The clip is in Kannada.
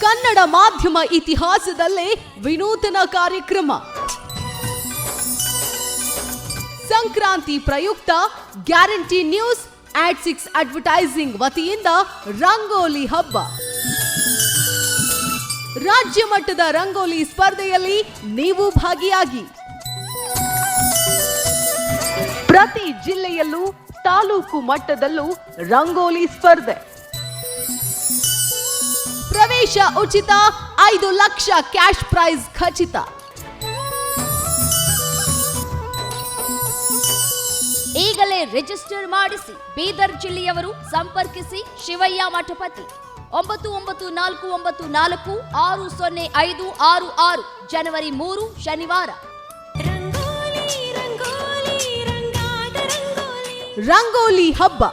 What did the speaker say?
ಕನ್ನಡ ಮಾಧ್ಯಮ ಇತಿಹಾಸದಲ್ಲೇ ವಿನೂತನ ಕಾರ್ಯಕ್ರಮ. ಸಂಕ್ರಾಂತಿ ಪ್ರಯುಕ್ತ guarantee news ad six advertising ವತಿಯಿಂದ ರಂಗೋಲಿ ಹಬ್ಬ. ರಾಜ್ಯ ಮಟ್ಟದ ರಂಗೋಲಿ ಸ್ಪರ್ಧೆಯಲ್ಲಿ ನೀವು ಭಾಗಿಯಾಗಿ. ಪ್ರತಿ ಜಿಲ್ಲೆಯಲ್ಲೂ ತಾಲೂಕು ಮಟ್ಟದಲ್ಲೂ ರಂಗೋಲಿ ಸ್ಪರ್ಧೆ. ಪ್ರವೇಶ ಉಚಿತ ಐದು ಲಕ್ಷ ಕ್ಯಾಶ್ ಪ್ರೈಸ್ ಖಚಿತ. ಈಗಲೇ ರಿಜಿಸ್ಟರ್ ಮಾಡಿಸಿ, ಬೀದರ್ ಜಿಲ್ಲೆಯವರು ಸಂಪರ್ಕಿಸಿ ಶಿವಯ್ಯ ಮಠಪತಿ. ಒಂಬತ್ತು ಒಂಬತ್ತು ನಾಲ್ಕು ಒಂಬತ್ತು ನಾಲ್ಕು ಆರು ಸೊನ್ನೆ ಐದು ಆರು ಆರು, ಜನವರಿ ಮೂರು, ಶನಿವಾರ. ರಂಗೋಲಿ ಹಬ್ಬ